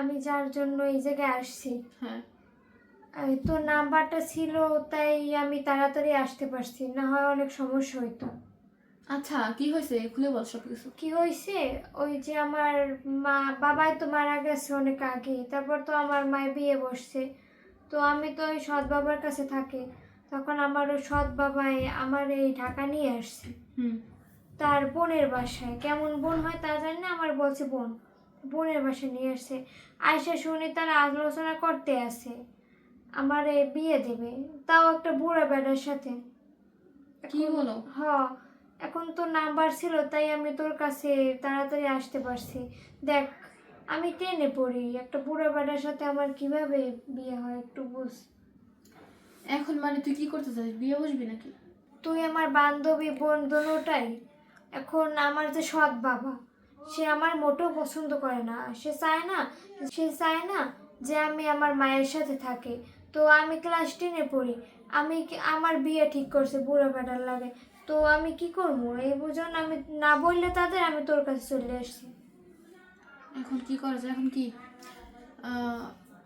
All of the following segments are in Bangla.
আমি যার জন্য এই জায়গায় আসছি। হ্যাঁ। তো নাম্বারটা ছিল তাই আমি তাড়াতাড়ি আসতে পারছি না হয় অনেক সমস্যা হইতো। আচ্ছা কি হয়েছে? খুলে বল সব কিছু কি হয়েছে? ওই যে আমার মা বাবাই তো মারা গেছে অনেক আগে তারপর তো আমার মায়ের বিয়ে বসছে। তো আমি তো ওই সৎ বাবার কাছে থাকি তখন আমার ওই সৎ বাবাই আমার এই ঢাকা নিয়ে আসছে। হুম। তার বোনের বাসায় কেমন বোন হয় তা জানি না আমার বলছে বোন। বোনের বাসায় নিয়ে আসছে। আয়সা শুনি তারা আলোচনা করতে আসে। আমার বিয়ে দেবে। তাও একটা বুড়া বেটার সাথে। কি বলো? হ এখন তো নাম্বার ছিল তাই আমি তোর কাছে তাড়াতাড়ি আসতে পারছি। দেখ আমি টেনে পড়ি। একটা বুড়া বেটার সাথে আমার কীভাবে বিয়ে হয় একটু বুঝ। এখন মানে তুই কি করতে চাস? বিয়ে বসবি নাকি? তুই আমার বান্ধবী বোন দোনোটাই। এখন আমার যে সৎ বাবা। সে আমার মোটেও পছন্দ করে না। সে চায় না, সে চায় না যে আমি আমার মায়ের সাথে থাকি। তো আমি ক্লাস টেনে পড়ি। আমি আমার বিয়ে ঠিক করছে বুড়ো বেটার লাগে। তো আমি কি করব? এই বুঝুন, আমি না বললে তাদের আমি তোর কাছে চলে আসছি। এখন কি করা যায়? এখন কি?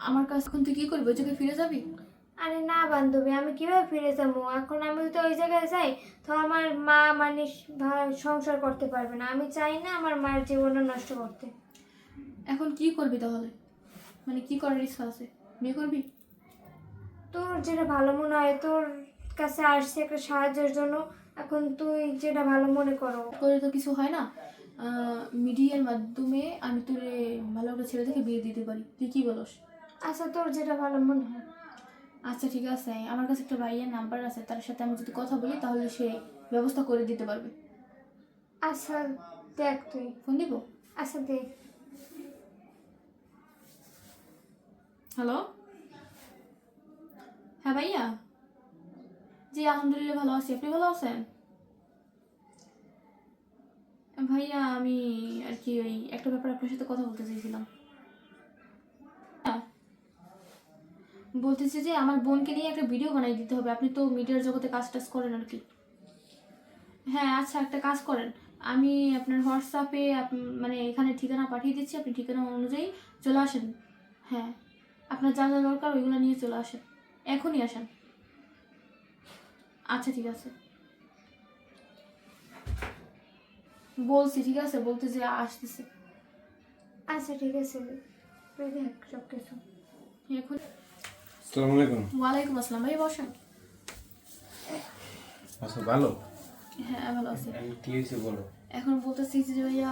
আমার কাছে এখন তুই কি করবি? ওই ফিরে যাবি? আরে না বান্ধবী আমি কীভাবে ফিরে যাব? এখন আমি তো ওই জায়গায় যাই তো আমার মা মানে সংসার করতে পারবে না। আমি চাই না আমার মায়ের জীবনটা নষ্ট করতে। এখন কি করবি তাহলে? মানে কি করার ইচ্ছা আছে? বিয়ে করবি? তোর যেটা ভালো মনে হয় তোর কাছে আসছে একটা সাহায্যের জন্য। এখন তুই যেটা ভালো মনে করো। করে তো কিছু হয় না। মিডিয়ার মাধ্যমে আমি তোর ভালো একটা ছেলে থেকে বিয়ে দিতে পারি। তুই কি বলস? আচ্ছা তোর যেটা ভালো মনে হয়। আচ্ছা ঠিক আছে। আমার কাছে একটা ভাইয়ের নাম্বার আছে তার সাথে আমি যদি কথা বলি তাহলে সে ব্যবস্থা করে দিতে পারবে। আচ্ছা দেখ তুই। ফোন দিব? আচ্ছা দেখ হ্যালো হ্যাঁ ভাইয়া? জি আলহামদুলিল্লাহ ভালো আছি। আপনি ভালো আছেন? ভাইয়া আমি আর কি ওই একটা ব্যাপারে আপনার সাথে কথা বলতে চাইছিলাম। বলতেছি যে আমার বোনকে নিয়ে একটা ভিডিও বানিয়ে দিতে হবে। আপনি তো মিডিয়ার জগতে কাজ টাজ করেন আর কি। হ্যাঁ আচ্ছা একটা কাজ করেন। আমি আপনার হোয়াটসঅ্যাপে মানে এখানে ঠিকানা পাঠিয়ে দিচ্ছি। আপনি ঠিকানা অনুযায়ী চলে আসেন। হ্যাঁ আপনার যা যা দরকার ওইগুলো নিয়ে চলে আসেন। এখনই আসেন। আচ্ছা ঠিক আছে। বলছি ঠিক আছে? বলতে যে আসতেছে। আচ্ছা ঠিক আছে। সব কিছু এখন আসসালামু আলাইকুম। ওয়ালাইকুম আসসালাম। ভাই বসেন। আচ্ছা ভালো? হ্যাঁ ভালো আছি। কি হয়েছে বলো? এখন বলতেছি যে ভাইয়া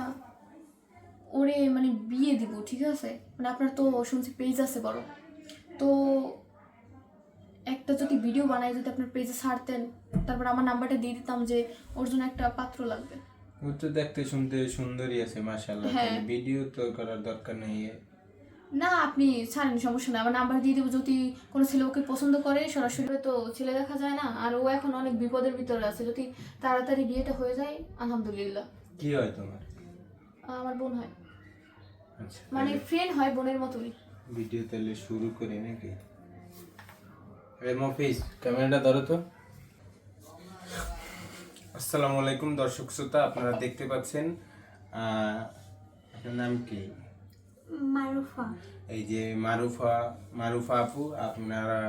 ওরে মানে বিয়ে দিব ঠিক আছে? মানে আপনার তো শুনছি পেজ আছে বড়। তো একটা যদি ভিডিও বানাই যদি আপনার পেজে ছাড়তেন তারপর আমার নাম্বারটা দিয়ে দিতাম যে ওর জন্য একটা পাত্র লাগবে। ও তো দেখতে শুনতে সুন্দরী আছে মাশাআল্লাহ। হ্যাঁ। ভিডিও তো করার দরকার নেই। না আপনি ছাড়েন সমস্যা নেই। আমার নাম্বার দিয়ে দেবো যদি কোনো ছেলে ওকে পছন্দ করে সরাসরি তো ছেলে দেখা যায় না। আর ও এখন অনেক বিপদের ভিতরে আছে। যদি তাড়াতাড়ি বিয়েটা হয়ে যায় আলহামদুলিল্লাহ। কি হয় তোমার? আমার বোন হয়। আচ্ছা মানে ফ্রেন্ড হয় বোনের মতোই। ভিডিও তাহলে শুরু করি নাকি? আরে মফিস ক্যামেরাটা ধরো তো। আসসালামু আলাইকুম দর্শক শ্রোতা আপনারা দেখতে পাচ্ছেন আপনার নাম কি? মারুফা। এই যে মারুফা মারুফা আপু আপনারা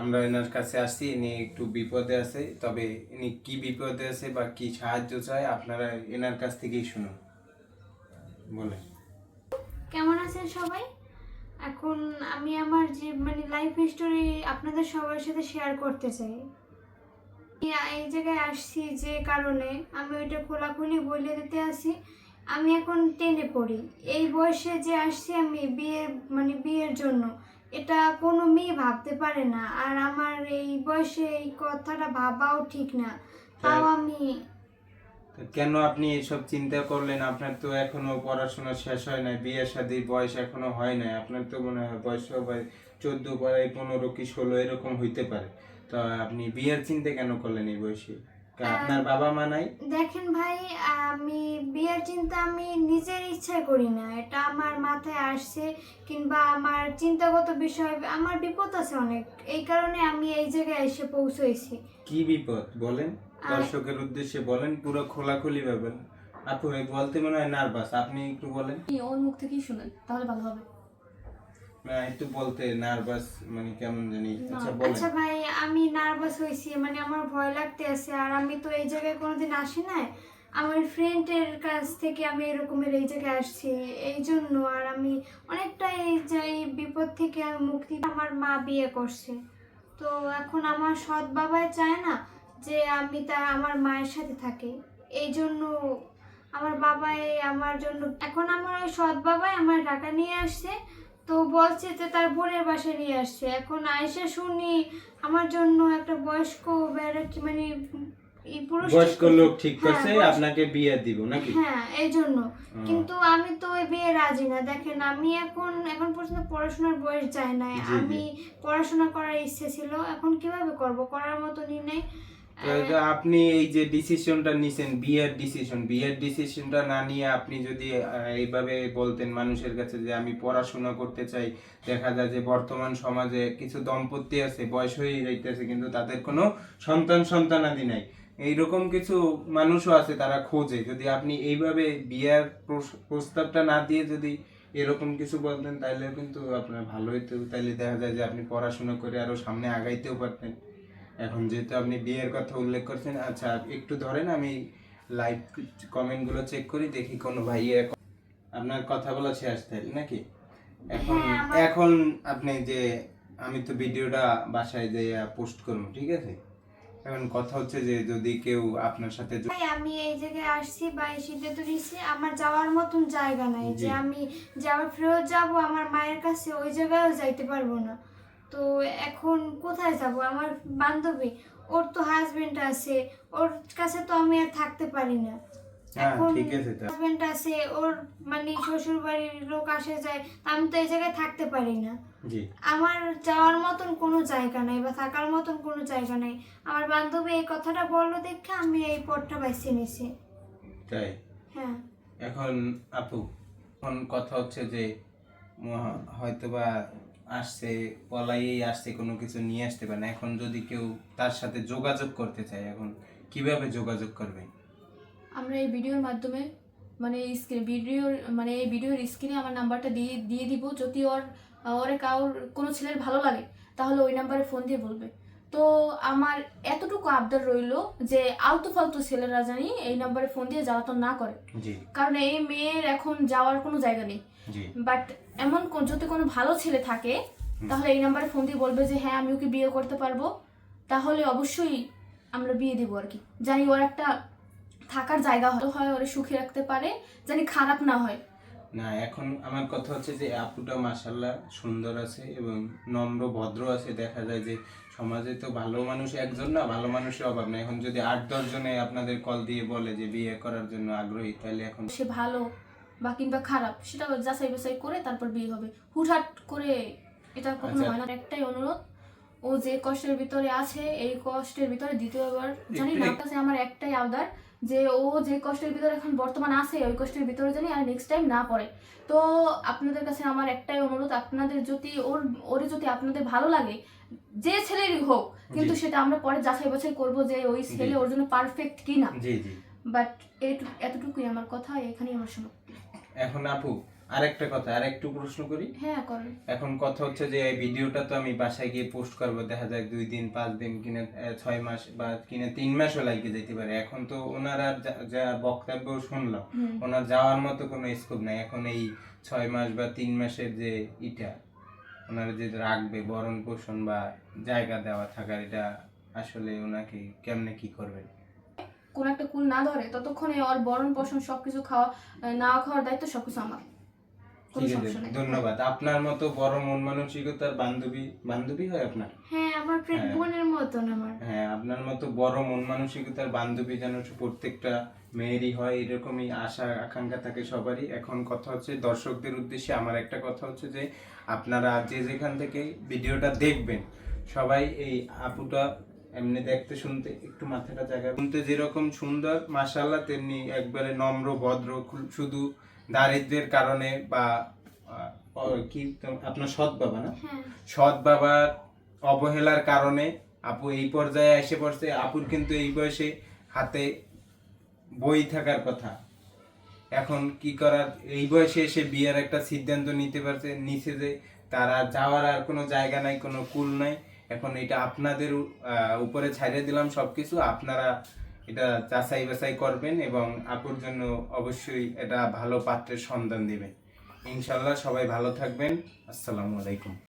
আমরা এনার কাছে আসছি ইনি একটু বিপদে আছে তবে ইনি কি বিপদে আছে বা কি সাহায্য চায় আপনারা এনার কাছ থেকেই শুনুন। বলে কেমন আছেন সবাই? এখন আমি আমার যে মানে লাইফ হিস্টোরি আপনাদের সবার সাথে শেয়ার করতে চাই। এই জায়গায় আসছি যে কারণে আমি ওইটা খোলাখুলি বলে দিতে আসি। আমি এখন টেনে পড়ি। এই বয়সে যে আসছি আমি বিয়ে মানে বিয়ের জন্য এটা কোনো মেয়ে ভাবতে পারে না। আর আমার এই বয়সে এই কথাটা ভাবাও ঠিক না। তাও আমি কেন আপনি এসব চিন্তা করলেন? আপনার তো এখনও পড়াশোনা শেষ হয় নাই বিয়ে শাদীর বয়স এখনও হয় নাই। আপনার তো মনে হয় বয়স হবে চোদ্দ পরে পনেরো কি ষোলো এরকম হইতে পারে। তা আপনি বিয়ের চিন্তা কেন করলেন এই বয়সে? আপনার বাবা মা নাই? দেখেন ভাই আমি বিয়ের চিন্তা আমি নিজের ইচ্ছায় করি না। এটা আমার মাথায় আসছে কিংবা আমার চিন্তাগত বিষয় আমার বিপদ আছে অনেক। এই কারণে আমি এই জায়গায় এসে পৌঁছেছি কি বিপদ? বলেন। দর্শকের উদ্দেশ্যে বলেন পুরো খোলাখুলি ভাবেন আপু বলতে মনে হয় নার্ভাস আপনি একটু বলেন। ওর মুখ থেকেই শুনেন তাহলে ভালো হবে। একটু বলতে নার্ভাস মানে কেমন জানি আচ্ছা বলেন। আচ্ছা ভাই আমি নার্ভাস হয়েছি মানে আমার ভয় লাগতে আছে আর আমি তো এই জায়গায় কোনোদিন আসি না আমার ফ্রেন্ডের কাছ থেকে আমি এরকমের এই জায়গায় আসছি এই জন্য আর আমি অনেকটা এই যে বিপদ থেকে আমি মুক্তি আমার মা বিয়ে করছে। তো এখন আমার সৎ বাবাই চায় না যে আমি তার আমার মায়ের সাথে থাকি। এই জন্য আমার বাবাই আমার জন্য এখন আমার ওই সৎ বাবাই আমার টাকা নিয়ে আসছে তো বলছে যে তার বোনের বাসায় নিয়ে আসছে। এখন আয়সা শুনি আমার জন্য একটা বয়স্ক মানে বয়স্ক লোক ঠিক হ্যাঁ, করছে আপনাকে বিয়ে দিব নাকি? হ্যাঁ এই জন্য। কিন্তু আমি তো ওই বিয়ে রাজি না। দেখেন আমি এখন এখন পর্যন্ত পড়াশোনার বয়স যায় না জি, জি। আমি পড়াশোনা করার ইচ্ছে ছিল এখন কীভাবে করব? করার মতো নি নেই। আপনি এই যে ডিসিশনটা নিছেন, বিয়ের ডিসিশন বিয়ের ডিসিশনটা না নিয়ে আপনি যদি এইভাবে বলতেন মানুষের কাছে যে আমি পড়াশোনা করতে চাই, দেখা যায় যে বর্তমান সমাজে কিছু দম্পতি আছে, বয়স হয়ে যাইতেছে কিন্তু তাদের কোনো সন্তান সন্তানাদি নাই। এইরকম কিছু মানুষও আছে তারা খোঁজে। যদি আপনি এইভাবে বিয়ের প্রস- প্রস্তাবটা না দিয়ে যদি এরকম কিছু বলতেন তাহলে কিন্তু আপনার ভালো হইতো। তাহলে দেখা যায় যে আপনি পড়াশোনা করে আরও সামনে আগাইতেও পারতেন। এখন যেহেতু আপনি বিয়ের কথা উল্লেখ করছেন আচ্ছা একটু ধরেন আমি লাইভ কমেন্টগুলো চেক করি দেখি কোনো ভাইয়ের আপনার কথা বলা শেষ তাই নাকি? এখন হ্যাঁ, এখন আপনি যে আমি তো ভিডিওটা বাসায় যে পোস্ট করব ঠিক আছে? এখন কথা হচ্ছে যে যদি কেউ আপনার সাথে ভাই আমি এই জায়গায় আসছি বা এই সিদ্ধান্ত নিচ্ছি আমার যাওয়ার মতন জায়গা নাই যে আমি যে আবার ফেরত যাব আমার মায়ের কাছে ওই জায়গায়ও যাইতে পারব না। তো এখন কোথায় যাব? আমার বান্ধবী ওর তো হাজবেন্ড আছে ওর কাছে তো আমি আর থাকতে পারি না। হ্যাঁ এখন ঠিক আছে হাজবেন্ড ওর মানে শ্বশুর বাড়ির লোক আসে যায় আমি তো এই জায়গায় থাকতে পারি না। আমার যাওয়ার মতন কোনো জায়গা নাই বা থাকার মতন কোনো জায়গা নাই। আমার বান্ধবী এই কথাটা বলল দেখে আমি এই পথটা বেছে নিছি তাই? হ্যাঁ। এখন আপু এখন কথা হচ্ছে যে হয়তোবা আসছে, পলাইয়েই আসছে, কোনো কিছু নিয়ে আসতে পারে না। এখন যদি কেউ তার সাথে যোগাযোগ করতে চায়, এখন কীভাবে যোগাযোগ করবে? আমরা এই ভিডিওর মাধ্যমে মানে স্ক্রিন ভিডিওর মানে এই ভিডিওর স্ক্রিনে আমার নাম্বারটা দিয়ে দিয়ে দিব। যদি ওর, ওরে কারোর, কোনো ছেলের ভালো লাগে, তাহলে ওই নাম্বারে ফোন দিয়ে বলবে। তো আমার এতটুকু আবদার রইল যে আলতু ফালতু ছেলেরা জানি এই নাম্বারে ফোন দিয়ে জ্বালাতন না করে। কারণ এই মেয়ের এখন যাওয়ার কোনো জায়গা নেই। বাট এমন যদি কোনো ভালো ছেলে থাকে তাহলে এই নাম্বারে ফোন দিয়ে বলবে যে হ্যাঁ আমি ওকে বিয়ে করতে পারব। তাহলে অবশ্যই আমরা বিয়ে দেবো আর কি। জানি ওর একটা থাকার জায়গা হয় ওরে সুখে রাখতে পারে জানি খারাপ না হয়। না এখন আমার কথা হচ্ছে যে আপুটা মাসাল্লাহ সুন্দর আছে এবং নম্র ভদ্র আছে। দেখা যায় যে সমাজে তো ভালো মানুষ একজন না ভালো মানুষের অভাব নেই। এখন যদি আট দশ জনে আপনাদের কল দিয়ে বলে যে বিয়ে করার জন্য আগ্রহী তাহলে এখন সে ভালো বা কিংবা খারাপ সেটা যাচাই বাছাই করে তারপর বিয়ে হবে। হুটহাট করে এটা কখনো আচ্ছা। হয় না। একটাই অনুরোধ ও যে কষ্টের ভিতরে আছে এই কষ্টের ভিতরে দ্বিতীয়বার জানি না কাছে আমার একটাই আবদার যে ও যে কষ্টের ভিতরে এখন বর্তমান আছে ওই কষ্টের ভিতরে জানি আর নেক্সট টাইম না পড়ে তো আপনাদের কাছে আমার একটাই অনুরোধ আপনাদের যদি ওর ওরে যদি আপনাদের ভালো লাগে যে ছেলেরই হোক কিন্তু সেটা আমরা পরে যাচাই বাছাই করব যে ওই ছেলে ওর জন্য পারফেক্ট কিনা। জি জি। বাট এতটুকুই আমার কথা এখানেই আমার শোনো এখন আপু আরেকটা কথা আর আরেকটু প্রশ্ন করি? হ্যাঁ করেন এখন কথা হচ্ছে যে এই ভিডিওটা তো আমি বাসায় গিয়ে পোস্ট করব দেখা যায় দুই দিন পাঁচ দিন কিনে ছয় মাস বা কিনে তিন মাসও লাগিয়ে যেতে পারে। এখন তো ওনার আর যা- বক্তব্য শুনলাম ওনার যাওয়ার মতো কোনো স্কোপ নাই। এখন এই ছয় মাস বা তিন মাসের যে ইটা ওনার যে রাখবে বরণ পোষণ বা জায়গা দেওয়া থাকার এটা আসলে ওনাকে কেমনে কি করবেন? কোন একটা কুল না ধরে ততক্ষণে ওর বরণ পোষণ সবকিছু খাওয়া না খাওয়ার দায়িত্ব সবকিছু আমার। ঠিক আছে ধন্যবাদ। আপনার মতো বড় মন মানসিকতার বান্ধবী বান্ধবী হয় আপনার? হ্যাঁ আমার ফ্রেন্ড হ্যাঁ। বোনের মতন আমার। হ্যাঁ আপনার মতো বড় মন মানসিকতার বান্ধবী যেন প্রত্যেকটা মেয়েরই হয় এরকমই আশা আকাঙ্ক্ষা থাকে সবারই। এখন কথা হচ্ছে দর্শকদের উদ্দেশ্যে আমার একটা কথা হচ্ছে যে আপনারা যে যেখান থেকে ভিডিওটা দেখবেন সবাই এই আপুটা এমনি দেখতে শুনতে একটু মাথাটা জায়গা শুনতে যেরকম সুন্দর মাসাল্লাহ তেমনি একবারে নম্র ভদ্র শুধু দারিদ্রের কারণে বা কি আপনার সৎ বাবা না? হ্যাঁ। সৎ বাবার অবহেলার কারণে আপু এই পর্যায়ে এসে পড়ছে আপুর কিন্তু এই বয়সে হাতে বই থাকার কথা। এখন কি করার এই বয়সে এসে বিয়ের একটা সিদ্ধান্ত নিতে পারছে নিচে যে তারা যাওয়ার আর কোনো জায়গা নাই কোনো কুল নাই। এখন এটা আপনাদের উপরে ছাড়িয়ে দিলাম সবকিছু আপনারা এটা যাচাই বাছাই করবেন এবং আপুর জন্য অবশ্যই এটা ভালো পাত্রের সন্ধান দেবেন। ইনশাল্লাহ সবাই ভালো থাকবেন। আসসালামু আলাইকুম।